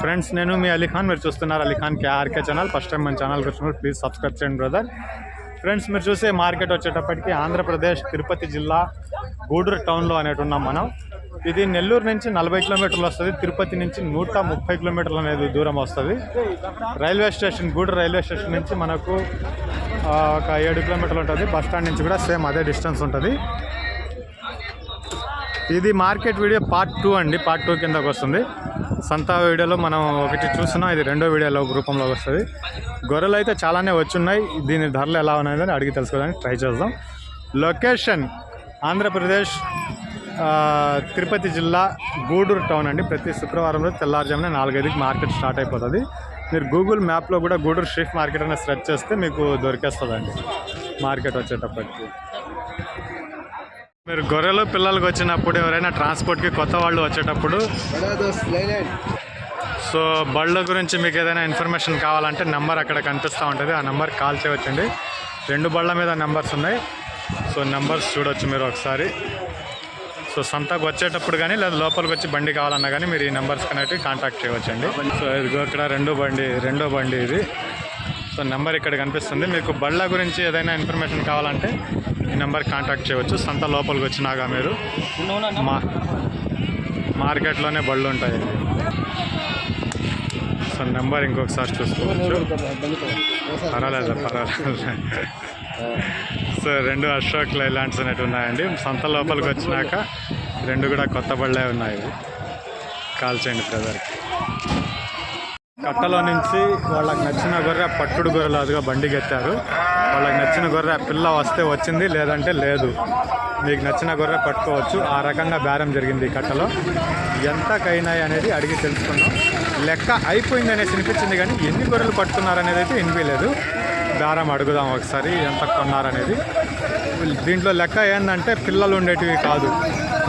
Friends నేను మీ అలీఖాన్ మీరు చూస్తున్నారు Ali Khan KRK K RK channel. First time మన ఛానల్కి వచ్చినప్పుడు ప్లీజ్ సబ్స్క్రైబ్ చేయండి బ్రదర్ ఫ్రెండ్స్ మీరు చూసే మార్కెట్ వచ్చేటప్పటికి ఆంధ్రప్రదేశ్ తిరుపతి జిల్లా గూడూరు టౌన్లో అనేటి ఉన్నాం మనం. ఇది నెల్లూరు నుంచి నలభై కిలోమీటర్లు వస్తుంది తిరుపతి నుంచి నూట ముప్పై కిలోమీటర్లు అనేది దూరం వస్తుంది. Railway station Gudur railway station నుంచి మనకు ఒక ఏడు కిలోమీటర్లు ఉంటుంది. బస్ స్టాండ్ నుంచి కూడా సేమ్ అదే డిస్టెన్స్ ఉంటుంది. ఇది మార్కెట్ వీడియో పార్ట్ టూ అండి. పార్ట్ టూ కిందకు వస్తుంది. సంతా వీడియోలో మనం ఒకటి చూస్తున్నాం. ఇది రెండో వీడియోలో రూపంలో వస్తుంది. గొర్రెలు అయితే చాలానే వచ్చున్నాయి. దీని ధరలు ఎలా ఉన్నాయని అడిగి తెలుసుకోవడానికి ట్రై చేద్దాం. లొకేషన్ ఆంధ్రప్రదేశ్ తిరుపతి జిల్లా గూడూరు టౌన్ అండి. ప్రతి శుక్రవారం రోజు తెల్లారుజామున నాలుగైదుకి మార్కెట్ స్టార్ట్ అయిపోతుంది. మీరు గూగుల్ మ్యాప్లో కూడా గూడూరు స్ట్రీట్ మార్కెట్ అనేది సెర్చ్ చేస్తే మీకు దొరికేస్తుందండి మార్కెట్ వచ్చేటప్పటికి. మీరు గొర్రెలు పిల్లలకు వచ్చినప్పుడు ఎవరైనా ట్రాన్స్పోర్ట్కి కొత్త వాళ్ళు వచ్చేటప్పుడు సో బళ్ళ గురించి మీకు ఏదైనా ఇన్ఫర్మేషన్ కావాలంటే నెంబర్ అక్కడ కనిపిస్తూ ఉంటుంది. ఆ నెంబర్ కాల్ చేయవచ్చండి రెండు బళ్ళ మీద నెంబర్స్ ఉన్నాయి. సో నెంబర్స్ చూడొచ్చు మీరు ఒకసారి. సో సంతకు వచ్చేటప్పుడు కానీ లేదా లోపలికి వచ్చి బండి కావాలన్నా కానీ మీరు ఈ నెంబర్స్ కనెక్ట్ కాంటాక్ట్ చేయవచ్చండి సో ఇదిగో ఇక్కడ రెండో బండి రెండో బండి ఇది. సో నెంబర్ ఇక్కడ కనిపిస్తుంది. మీకు బళ్ళ గురించి ఏదైనా ఇన్ఫర్మేషన్ కావాలంటే ఈ నెంబర్ కాంటాక్ట్ చేయవచ్చు. సంత లోపలికి వచ్చినాక మీరు మా మార్కెట్లోనే బళ్ళు ఉంటాయి. సో నెంబర్ ఇంకొకసారి చూసుకోవచ్చు. పర్వాలేదు పర్వాలేదు. సో రెండు అశోక్ లైలాండ్స్ అనేవి ఉన్నాయండి. సంత లోపలికి వచ్చినాక రెండు కూడా కొత్త బళ్ళే ఉన్నాయి. కాల్ చేయండి బ్రదర్కి కట్టలో నుంచి వాళ్ళకి నచ్చిన గొర్రె పట్టుడు గొర్రెలు అదిగా బండికి ఎత్తారు వాళ్ళకి నచ్చిన గొర్రె పిల్ల వస్తే వచ్చింది లేదంటే లేదు. మీకు నచ్చిన గొర్రె పట్టుకోవచ్చు. ఆ రకంగా బేరం జరిగింది ఈ కట్టలో. ఎంతకైనాయి అనేది అడిగి తెలుసుకున్నాం లెక్క అయిపోయింది అనేసి వినిపించింది కానీ ఎన్ని గొర్రెలు పట్టుకున్నారనేది అయితే వినిపించలేదు. బేరం అడుగుదాం ఒకసారి ఎంత కొన్నారనేది దీంట్లో లెక్క ఏంటంటే పిల్లలు ఉండేటివి కాదు.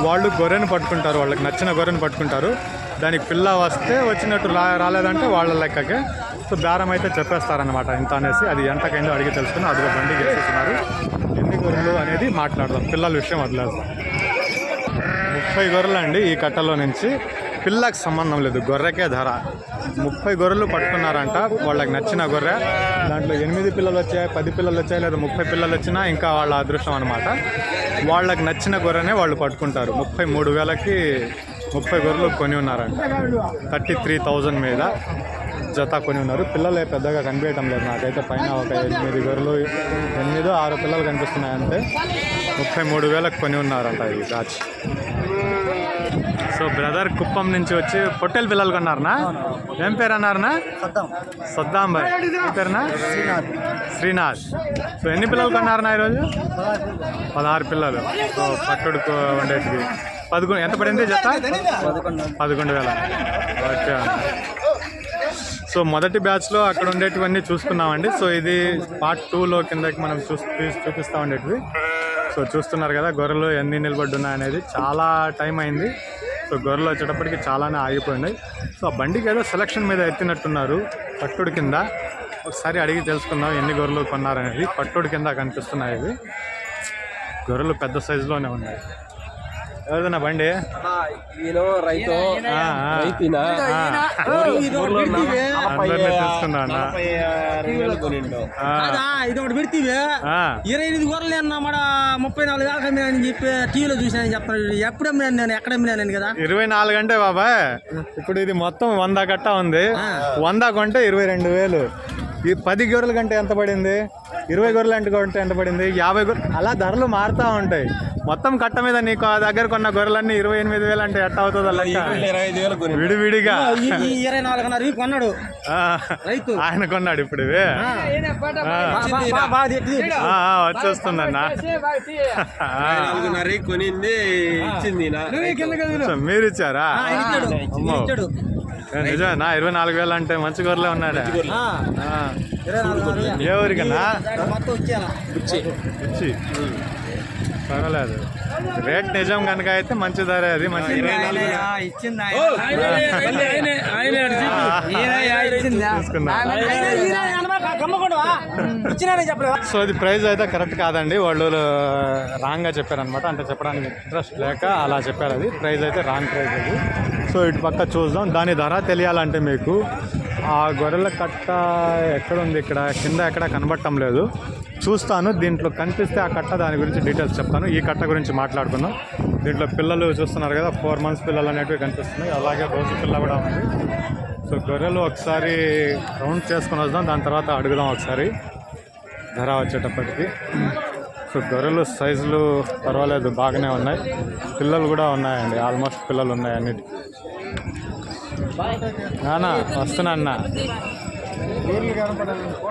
వాళ్ళు గొర్రెను పట్టుకుంటారు వాళ్ళకి నచ్చిన గొర్రెను పట్టుకుంటారు. దానికి పిల్ల వస్తే వచ్చినట్టు రా రాలేదంటే వాళ్ళ లెక్కకే. సో బేరం అయితే చెప్పేస్తారనమాట ఇంత అనేసి. అది ఎంతకైందో అడిగి తెలుసుకుని అదిగో బండి చేసేస్తున్నారు ఎన్ని గొర్రెలు అనేది మాట్లాడదాం. పిల్లల విషయం వదిలేద్దాం. ముప్పై గొర్రెలు అండి ఈ కట్టలో నుంచి. పిల్లకి సంబంధం లేదు. గొర్రెకే ధర. ముప్పై గొర్రెలు పట్టుకున్నారంట. వాళ్ళకి నచ్చిన గొర్రె. దాంట్లో ఎనిమిది పిల్లలు వచ్చాయి పది పిల్లలు వచ్చాయి లేదా ముప్పై పిల్లలు వచ్చినా ఇంకా వాళ్ళ అదృష్టం అనమాట వాళ్ళకి నచ్చిన గొర్రెనే వాళ్ళు పట్టుకుంటారు. ముప్పై మూడు వేలకి ముప్పై గొర్రెలు కొని ఉన్నారంట. థర్టీ త్రీ థౌజండ్ మీద జత కొని ఉన్నారు. పిల్లలు పెద్దగా కనిపించడం లేదు నాకైతే. పైన ఒక ఎనిమిది గొర్రెలు ఎనిమిదో ఆరు పిల్లలు కనిపిస్తున్నాయి అంతే ముప్పై మూడు వేలకు కొని ఉన్నారంట ఈ బ్యాచ్ సో బ్రదర్ కుప్పం నుంచి వచ్చి పొట్టెల పిల్లలు కొన్నారనా? ఏం పేరు అన్నారనా? సద్దాం. భాయ్ పేరునా? శ్రీనాథ్. శ్రీనాథ్. సో ఎన్ని పిల్లలు కొన్నారనా ఈరోజు? పదహారు పిల్లలు. సో పట్టుడుకు ఉండేటివి పదకొండు. ఎంత పడింది జత? పదకొండు వేల ఓకే. సో మొదటి బ్యాచ్లో అక్కడ ఉండేటివన్నీ చూసుకున్నామండి. సో ఇది పార్ట్ టూలో కిందకి మనం చూసి చూపిస్తా ఉండేటివి. సో చూస్తున్నారు కదా గొర్రెలు ఎన్ని నిలబడి ఉన్నాయనేది చాలా టైం అయింది. సో గొర్రెలు వచ్చేటప్పటికి చాలానే ఆగిపోయినాయి. సో ఆ బండికి ఏదో సెలక్షన్ మీద ఎత్తినట్టున్నారు. పట్టుడు కింద. ఒకసారి అడిగి తెలుసుకుందాం ఎన్ని గొర్రెలు కొన్నారనేది. పట్టుడు కింద కనిపిస్తున్నాయి ఇవి. గొర్రెలు పెద్ద సైజులోనే ఉన్నాయి. ఎవరిదన్నా బండి? ఈయన రైతు. రైతునా? ఇది ఒకటి పెడితే. ఇరవై ఎనిమిది గొర్రెలు అన్న మన ముప్పై నాలుగు వేలకు అమ్మినానని చెప్పి టీవీలో చూసానని చెప్తాను ఎప్పుడు అమ్మినాను నేను? ఎక్కడ అమ్మినాను కదా? ఇరవై నాలుగు అంటే బాబాయ్ ఇప్పుడు ఇది మొత్తం వంద గట్ట ఉంది. వంద కొంటే ఇరవై రెండు వేలు. ఈ పది గొర్రెల కంటే ఎంత పడింది? ఇరవై గొర్రెలు అంటే కొంటే ఎంత పడింది? యాభై గొర్రెలు అలా ధరలు మారుతూ ఉంటాయి. మొత్తం కట్ట మీద నీకు ఆ దగ్గర కొన్న గొర్రెలన్నీ ఇరవై ఎనిమిది వేలు అంటే ఎట్ట అవుతుందో లెక్క? విడివిడిగా. ఇరవై నాలుగున్నర కొన్నాడు. ఆయన కొన్నాడు ఇప్పుడు ఇవి. వచ్చేస్తుందన్న. కొనింది మీరు ఇచ్చారా? ఏ, నిజమేనా ఇరవై నాలుగు వేలు అంటే మంచి గొర్రెలే ఉన్నాడా. ఏ ఊరికన్నా? పర్వాలేదు. రేట్ నిజం కనుక అయితే మంచి ధరే అది మంచి సో ఇది ప్రైస్ అయితే కరెక్ట్ కాదండి. వాళ్ళు రాంగ్గా చెప్పారనమాట అంటే చెప్పడానికి ఇంట్రెస్ట్ లేక అలా చెప్పారు అది. ప్రైస్ అయితే రాంగ్ ప్రైస్ అది. సో ఇటు పక్క చూద్దాం. దాని ధర తెలియాలంటే మీకు. ఆ గొర్రెల కట్ట ఎక్కడ ఉంది ఇక్కడ? కింద ఎక్కడ కనబడటం లేదు. చూస్తాను. దీంట్లో కనిపిస్తే ఆ కట్ట దాని గురించి డీటెయిల్స్ చెప్తాను. ఈ కట్ట గురించి మాట్లాడుకుందాం. దీంట్లో పిల్లలు చూస్తున్నారు కదా ఫోర్ మంత్స్ పిల్లలు అనేటివి కనిపిస్తున్నాయి. అలాగే రోజు పిల్ల కూడా ఉంది. సో గొర్రెలు ఒకసారి రౌండ్ చేసుకుని వద్దాం. దాని తర్వాత అడుగుదాం ఒకసారి. ధర వచ్చేటప్పటికి. సో గొర్రెలు సైజులు పర్వాలేదు బాగానే ఉన్నాయి. పిల్లలు కూడా ఉన్నాయండి ఆల్మోస్ట్ పిల్లలు ఉన్నాయి అన్నిటి. నానా వస్తున్నా అన్న.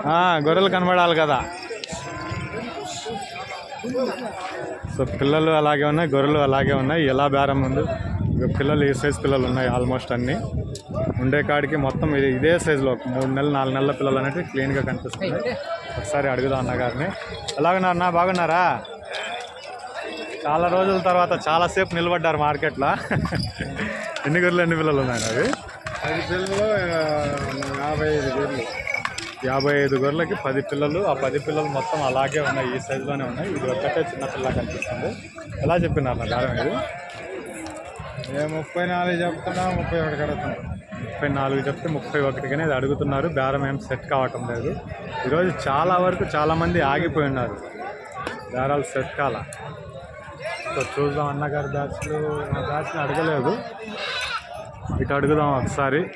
ఆ, గొర్రెలు కనబడాలి కదా. సో పిల్లలు అలాగే ఉన్నాయి గొర్రెలు అలాగే ఉన్నాయి. ఎలా బేరం ఉంది పిల్లలు ఈ సైజ్ పిల్లలు ఉన్నాయి ఆల్మోస్ట్ అన్ని. ఉండే కాడికి మొత్తం ఇది ఇదే సైజులో మూడు నెలలు నాలుగు నెలల పిల్లలు అనేవి క్లీన్గా కనిపిస్తుంది ఒకసారి అడుగుదాం అన్న గారిని ఎలాగున్నారు అన్న బాగున్నారా? చాలా రోజుల తర్వాత చాలాసేపు నిలబడ్డారు మార్కెట్లో. ఎన్ని గొర్రెలు ఎన్ని పిల్లలు ఉన్నాయి అవి? పది పిల్లలు యాభై ఐదు గొర్రెలు. యాభై ఐదు గొర్రెలకి పది పిల్లలు. ఆ పది పిల్లలు మొత్తం అలాగే ఉన్నాయి ఈ సైజులోనే ఉన్నాయి. ఇది ఒక్కటే చిన్న పిల్ల కనిపిస్తుంది. ఎలా చెప్పినారు నా దారం ఇది ఏ ముప్పై నాలుగు చెప్తున్నా ముప్పై ఒకటి కడుతున్నా ముప్పై నాలుగు చెప్తే ముప్పై ఒకటికి అనేది అడుగుతున్నారు. బేరం ఏం సెట్ కావటం లేదు. ఈరోజు చాలా వరకు చాలామంది ఆగిపోయి ఉన్నారు. బేరాలు సెట్ కాల. సో చూద్దాం అన్నగారి బ్యాచ్లు. నా బ్యాచ్ని అడగలేదు. ఇటు అడుగుదాం ఒకసారి.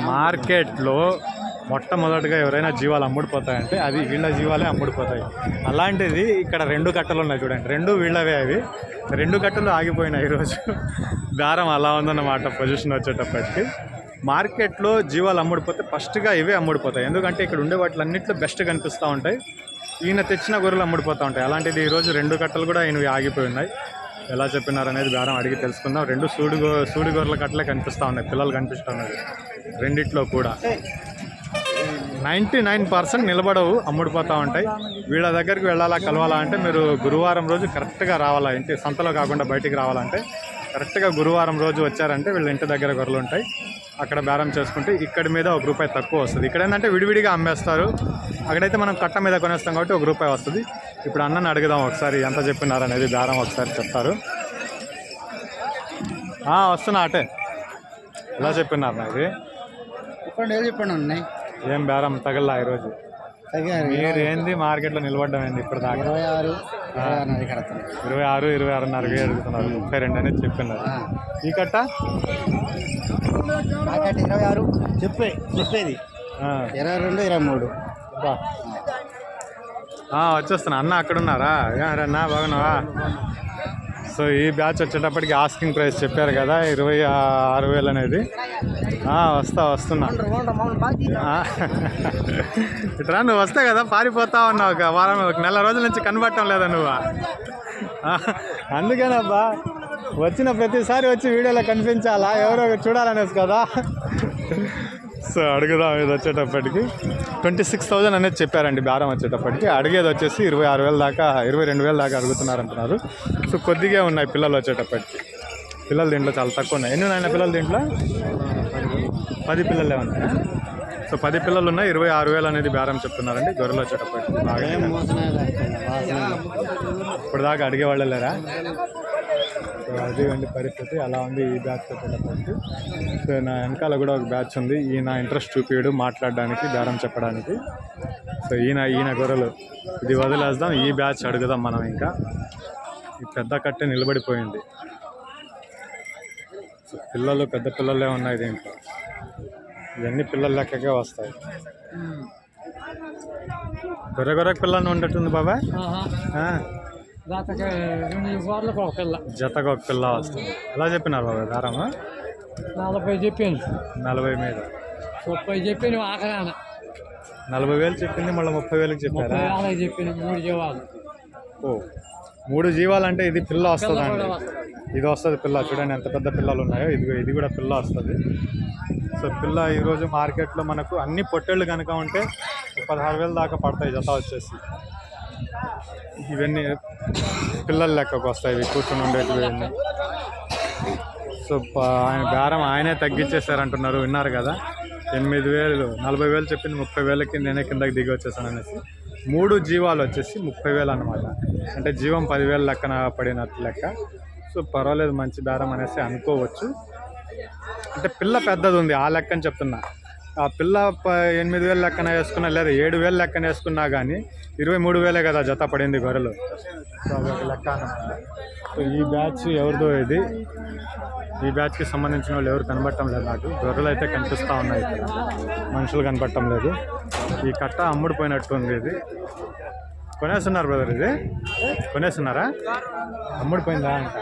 మార్కెట్లో మొట్టమొదటిగా ఎవరైనా జీవాలు అమ్ముడిపోతాయంటే అది వీళ్ళ జీవాలే అమ్ముడిపోతాయి. అలాంటిది ఇక్కడ రెండు కట్టలు ఉన్నాయి చూడండి. రెండు వీళ్ళవే అవి. రెండు కట్టలు ఆగిపోయినాయి ఈరోజు. దారం అలా ఉందన్నమాట పొజిషన్ వచ్చేటప్పటికి. మార్కెట్లో జీవాలు అమ్ముడిపోతే ఫస్ట్గా ఇవే అమ్ముడిపోతాయి. ఎందుకంటే ఇక్కడ ఉండే వాటిలన్నింటిలో బెస్ట్ కనిపిస్తూ ఉంటాయి. ఈయన తెచ్చిన గొర్రెలు అమ్ముడిపోతూ ఉంటాయి. అలాంటిది ఈరోజు రెండు కట్టలు కూడా ఈయనవి ఆగిపోయి ఉన్నాయి. ఎలా చెప్పినారనేది బేరం అడిగి తెలుసుకుందాం. రెండు సూడు గో సూడి గొర్రెల కట్టలే కనిపిస్తూ ఉన్నాయి. పిల్లలు కనిపిస్తున్నారు రెండిట్లో కూడా. నైంటీ నైన్ పర్సెంట్ నిలబడవు అమ్ముడిపోతూ ఉంటాయి. వీళ్ళ దగ్గరికి వెళ్ళాలా కలవాలా అంటే మీరు గురువారం రోజు కరెక్ట్గా రావాలా ఇంటి సంతలో కాకుండా బయటికి రావాలంటే కరెక్ట్గా గురువారం రోజు వచ్చారంటే వీళ్ళ ఇంటి దగ్గర గొర్రెలు ఉంటాయి. అక్కడ బేరం చేసుకుంటే ఇక్కడ మీద ఒక రూపాయి తక్కువ వస్తుంది. ఇక్కడ ఏంటంటే విడివిడిగా అమ్మేస్తారు. అక్కడైతే మనం కట్ట మీద కొనేస్తాం కాబట్టి ఒక రూపాయి వస్తుంది. ఇప్పుడు అన్నని అడుగుదాం ఒకసారి ఎంత చెప్పినారు అనేది బేరం ఒకసారి చెప్తారు. వస్తున్నా అటే. ఎలా చెప్పినారు నా ఇది? చెప్పండి చెప్పండి ఏం బేరం తగల్లా ఈరోజు. మీరు ఏంది మార్కెట్లో నిలబడ్డం ఏంది ఇప్పుడు దాకా ఇరవై ఆరు ఇరవై ఆరు ఇరవై ఆరున్నర అడుగుతున్నారు. ముప్పై రెండు అనేది చెప్పినారు ఈ కట్ట? ఇరవై ఆరు. చెప్పే చెప్పేది. ఇరవై రెండు ఇరవై మూడు. వచ్చేస్తున్నా. అన్న అక్కడ ఉన్నారా అన్నా బాగున్నావా? సో ఈ బ్యాచ్ వచ్చేటప్పటికి ఆస్కింగ్ ప్రైస్ చెప్పారు కదా ఇరవై ఆరు వేలు అనేది. ఆ, వస్తా వస్తున్నా. ఇట్లా ఇట్రా నువ్వు వస్తే కదా పారిపోతా ఉన్నావు ఒక వారం ఒక నెల రోజుల నుంచి కనబడటం లేదా నువ్వు? అందుకేనబ్బా వచ్చిన ప్రతిసారి వచ్చి వీడియోలో కనిపించాలా? ఎవరో చూడాలనేసి కదా. సో అడుగుదాం ఇది వచ్చేటప్పటికి. ట్వంటీ సిక్స్ థౌజండ్ అనేది చెప్పారండి బేరం వచ్చేటప్పటికి. అడిగేది వచ్చేసి ఇరవై ఆరు వేల దాకా ఇరవై రెండు వేల దాకా అడుగుతున్నారు అంటున్నారు సో కొద్దిగా ఉన్నాయి పిల్లలు వచ్చేటప్పటికి. పిల్లలు దీంట్లో చాలా తక్కువ ఉన్నాయి. ఎన్ని ఉన్నాయి పిల్లలు దీంట్లో? పది పిల్లలే ఉన్నాయి? సో పది పిల్లలు ఉన్నాయి ఇరవై ఆరు వేలు అనేది బేరం చెప్తున్నారండి. గొర్రెలు వచ్చేటప్పటికి బాగా ఇప్పుడు దాకా అడిగే వాళ్ళు లేరా? సో అది అండి పరిస్థితి. అలా ఉంది ఈ బ్యాచ్ వచ్చేటప్పటికి సో నా వెనకాల కూడా ఒక బ్యాచ్ ఉంది. ఈయన ఇంట్రెస్ట్ చూపించడు మాట్లాడడానికి బేరం చెప్పడానికి. సో ఈయన ఈయన గొర్రెలు. ఇది వదిలేద్దాం ఈ బ్యాచ్ అడుగుదాం మనం ఇంకా. ఈ పెద్ద కట్టె నిలబడిపోయింది. సో పిల్లలు పెద్ద పిల్లలే ఉన్నాయి దీంట్లో. ఇవన్నీ పిల్లల లెక్కకే వస్తాయి. గొర్రె గొర్రె పిల్లని ఉండేటుంది బాబాయ్? ఆ, రెండు గోర్లకు ఒక పిల్ల జతకు ఒక పిల్ల వస్తుంది. ఎలా చెప్పినారు బాబాయ్ దారము నలభై చెప్పాను నలభై మీద. ముప్పై చెప్పాను ఆఖరాన. నలభై వేలు చెప్పింది మళ్ళీ ముప్పై వేలకు చెప్పారా? యాభై చెప్పాను మూడు జీవాలు. ఓ మూడు జీవాలంటే ఇది పిల్ల వస్తుందండి ఇది వస్తుంది పిల్ల. చూడండి ఎంత పెద్ద పిల్లలు ఉన్నాయో. ఇది ఇది కూడా పిల్ల వస్తుంది. సో పిల్ల ఈరోజు మార్కెట్లో మనకు అన్ని పొట్టేళ్ళు కనుక ఉంటే పదహారు వేలు దాకా పడతాయి జత వచ్చేసి. ఇవన్నీ పిల్లల లెక్కకు వస్తాయి ఇవి కూర్చొని ఉండేటివి సో ఆయన బేరం ఆయనే తగ్గించేశారంటున్నారు విన్నారు కదా. ఎనిమిది వేలు నలభై వేలు చెప్పింది ముప్పై వేలకి నేనే కిందకి దిగి వచ్చేసాను అనేసి. మూడు జీవాలు వచ్చేసి ముప్పై వేలు అనమాట అంటే జీవం పదివేలు లెక్కన పడినట్టు లెక్క. సో పర్వాలేదు మంచి బేరం అనేసి అనుకోవచ్చు. అంటే పిల్ల పెద్దది ఉంది ఆ లెక్కని చెప్తున్నా. ఆ పిల్ల ప- ఎనిమిది వేలు లెక్కన వేసుకున్నా లేదా ఏడు వేలు లెక్కన వేసుకున్నా కానీ ఇరవై మూడు వేలే కదా జత పడింది గొర్రెలు. సో అదొక లెక్క సో ఈ బ్యాచ్ ఎవరిదో ఇది. ఈ బ్యాచ్కి సంబంధించిన వాళ్ళు ఎవరు కనబడటం లేదు నాకు. గొర్రెలు అయితే కనిపిస్తూ ఉన్నాయి ఇక్కడ. మనుషులు కనబడటం లేదు. ఈ కట్ట అమ్ముడుపోయినట్టు ఉంది ఇది. కొనేస్తున్నారు బ్రదర్ ఇది? కొనేస్తున్నారా? అమ్ముడిపోయిందా అంట.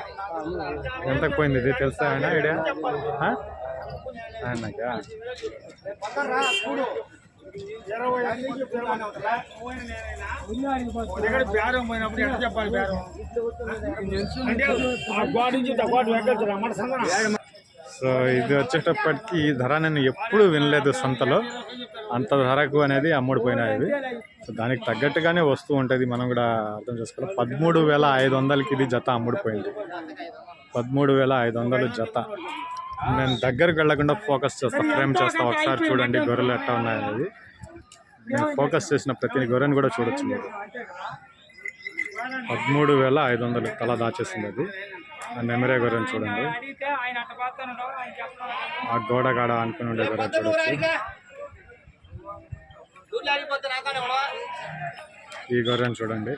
ఎంతకు పోయింది ఇది? తెలుసా ఆయన ఐడియా? ఆ? ఆయనకా దగ్గర బేరం పోయినప్పుడు ఎట్లా చెప్పాలి బేరం? అంటే ఆ గోడ నుంచి ఆ గోడ వెక్కడుతున్నా మన సంగన? సో ఇది వచ్చేటప్పటికి ఈ ధర నేను ఎప్పుడు వినలేదు సంతలో. అంత ధరకు అనేది అమ్ముడిపోయినాయి ఇవి సో దానికి తగ్గట్టుగానే వస్తూ ఉంటుంది. మనం కూడా అర్థం చేసుకోవాలి. పదమూడు వేల ఐదు వందలకి ఇది జత అమ్ముడిపోయింది పదమూడు వేల ఐదు వందలు జత. నేను దగ్గరకు వెళ్ళకుండా ఫోకస్ చేస్తా ఫ్రేమ్ చేస్తా ఒకసారి చూడండి గొర్రెలు ఎట్లా ఉన్నాయనేది నేను ఫోకస్ చేసిన ప్రతి గొర్రెని కూడా చూడొచ్చు మీరు పదమూడు వేల ఐదు వందలు తల దాచేసింది అది. ఆ నెమరే గొర్రెని చూడండి. ఆ గోడ కాడ అనుకుని ఉండే గొర్రె చూడొచ్చు. ఈ గొర్రెని చూడండి.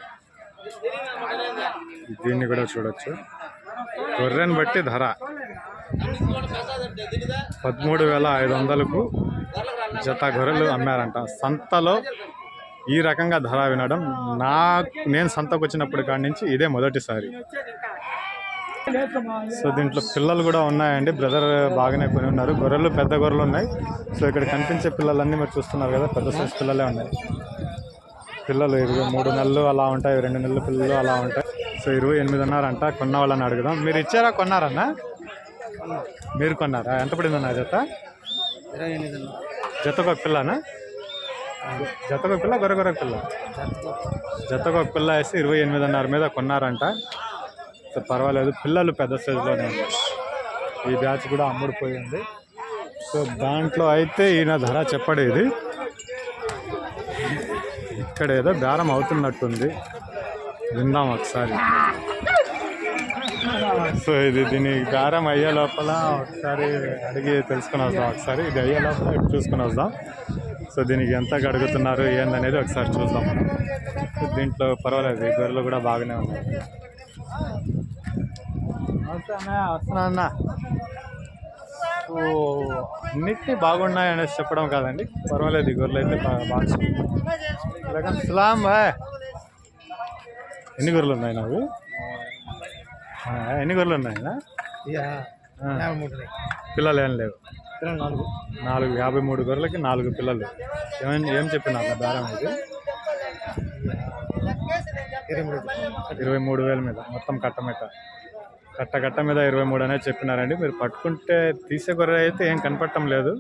దీన్ని కూడా చూడొచ్చు. గొర్రెని బట్టి ధర. పదమూడు వేల ఐదు వందలకు జత గొర్రెలు అమ్మారంట. సంతలో ఈ రకంగా ధర వినడం నా నేను సంతకు వచ్చినప్పటి కాడి నుంచి ఇదే మొదటిసారి. సో దీంట్లో పిల్లలు కూడా ఉన్నాయండి. బ్రదర్ బాగానే కొని ఉన్నారు. గొర్రెలు పెద్ద గొర్రెలు ఉన్నాయి. సో ఇక్కడ కనిపించే పిల్లలన్నీ మీరు చూస్తున్నారు కదా పెద్ద సైజు పిల్లలే ఉన్నాయి. పిల్లలు ఇరవై మూడు నెలలు అలా ఉంటాయి రెండు నెలల పిల్లలు అలా ఉంటాయి. సో ఇరవై ఎనిమిది ఉన్నారంట కొన్న వాళ్ళని అడుగుదాం. మీరు ఇచ్చారా కొన్నారన్నా? మీరు కొన్నారా? ఎంత పడిందన్న జత? జతకు ఒక పిల్లనా? జతకు ఒక పిల్ల గొర్రె గొర్రె పిల్ల. జతకు ఒక పిల్ల వేసి ఇరవై ఎనిమిదిన్నర మీద కొన్నారంట. సో పర్వాలేదు పిల్లలు పెద్ద సైజులోనే ఉన్నాయి ఈ బ్యాచ్ కూడా అమ్ముడుపోయింది. సో దాంట్లో అయితే ఈయన ధర చెప్పడేది ఇక్కడ ఏదో బేరం అవుతున్నట్టుంది. విందాం ఒకసారి. సో ఇది దీని గారం అయ్యే లోపల ఒకసారి అడిగి తెలుసుకుని వద్దాం. ఒకసారి ఇది అయ్యే లోపల ఇప్పుడు చూసుకుని వద్దాం. సో దీనికి ఎంత అడుగుతున్నారు ఏందనేది ఒకసారి చూద్దాం. మనం దీంట్లో పర్వాలేదు ఈ గొర్రెలు కూడా బాగానే ఉన్నాయి. నమస్తే అన్న వస్తున్నా అన్న. అన్నిటినీ బాగున్నాయి అనేసి చెప్పడం కాదండి. పర్వాలేదు ఈ గొర్రెలు అయితే బాగా సలాం బాయ్ ఎన్ని గొర్రెలు ఉన్నాయి నాకు ఎన్ని గొర్రెలు ఉన్నాయి పిల్లలు ఏం లేవు. నాలుగు. నాలుగు యాభై మూడు గొర్రెలకి నాలుగు పిల్లలు. ఏమని ఏం చెప్పినారు బేరం ఇది? ఇరవై మూడు. వేల మీద మొత్తం కట్ట మీద. కట్ట కట్ట మీద ఇరవై మూడు అనేది చెప్పినారండి. మీరు పట్టుకుంటే తీసే గొర్రె అయితే ఏం కనపడటం లేదు.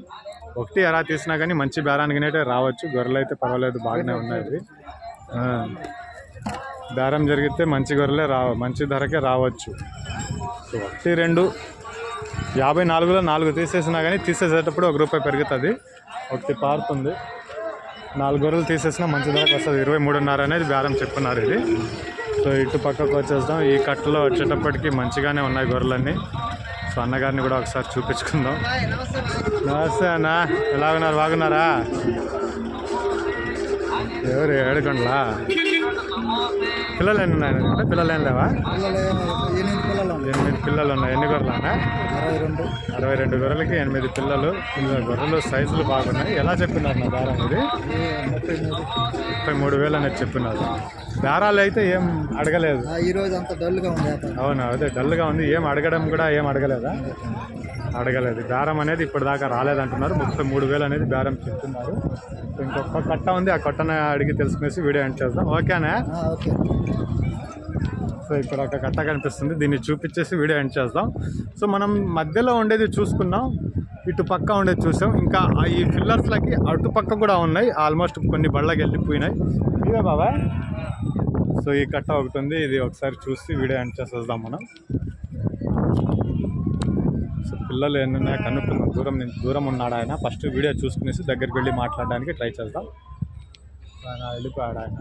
ఒకటి ఎలా తీసినా కానీ మంచి బేరానికి అయితే రావచ్చు. గొర్రెలు అయితే పర్వాలేదు బాగానే ఉన్నాయి. బేరం జరిగితే మంచి గొర్రెలే రా మంచి ధరకే రావచ్చు. సో ఒకటి రెండు యాభై నాలుగులో నాలుగు తీసేసినా కానీ తీసేసేటప్పుడు ఒక రూపాయి పెరుగుతుంది. ఒకటి పారుతుంది. నాలుగు గొర్రెలు తీసేసినా మంచి ధరకు వస్తుంది. ఇరవై మూడున్నర అనేది బేరం చెప్పున్నారు ఇది. సో ఇటు పక్కకు వచ్చేస్తాం ఈ కట్టలో వచ్చేటప్పటికి మంచిగానే ఉన్నాయి గొర్రెలన్నీ. సో అన్నగారిని కూడా ఒకసారి చూపించుకుందాం. నమస్తే అన్న. ఎలా ఉన్నారు? బాగున్నారా? ఎవరు ఏడుకొండలా? పిల్లలు ఎన్ని ఉన్నాయి అంటే పిల్లలు ఏం లేవా? ఎనిమిది పిల్లలు ఉన్నాయి. ఎన్ని గొర్రెలు అరవై రెండు. గొర్రెలకి ఎనిమిది పిల్లలు. గొర్రెలు సైజులు బాగున్నాయి. ఎలా చెప్పినారు నా దారం ఇది? ముప్పై మూడు. వేలు అనేది చెప్పినారు. దారాలు అయితే ఏం అడగలేదు. ఈ రోజు అంత డల్గా ఉంది అవును? అదే డల్గా ఉంది. ఏం అడగడం కూడా ఏం అడగలేదా? అడగలేదు. బేరం అనేది ఇప్పటిదాకా రాలేదంటున్నారు. ముప్పై మూడు వేలు అనేది బేరం చెప్తున్నారు. సో ఇంకొక కట్ట ఉంది. ఆ కట్టను అడిగి తెలుసుకునేసి వీడియో ఎండ్ చేద్దాం. ఓకేనా? ఓకే. సో ఇక్కడ ఒక కట్ట కనిపిస్తుంది. దీన్ని చూపించేసి వీడియో ఎండ్ చేద్దాం. సో మనం మధ్యలో ఉండేది చూసుకున్నాం. ఇటు పక్క ఉండేది చూసాం. ఇంకా ఈ ఫిల్లర్స్లకి అటు పక్క కూడా ఉన్నాయి. ఆల్మోస్ట్ కొన్ని బళ్ళకి వెళ్ళిపోయినాయి. ఇదే బాబా? సో ఈ కట్ట ఒకటి ఉంది. ఇది ఒకసారి చూసి వీడియో ఎండ్ చేసేద్దాం మనం. సో పిల్లలు ఎన్ని ఉన్నాయో దూరం నుంచి దూరం ఉన్నాడు ఆయన? ఫస్ట్ వీడియో చూసుకునేసి దగ్గరికి వెళ్ళి మాట్లాడడానికి ట్రై చేద్దాం. ఆయన వెళ్ళిపోయాడు ఆయన?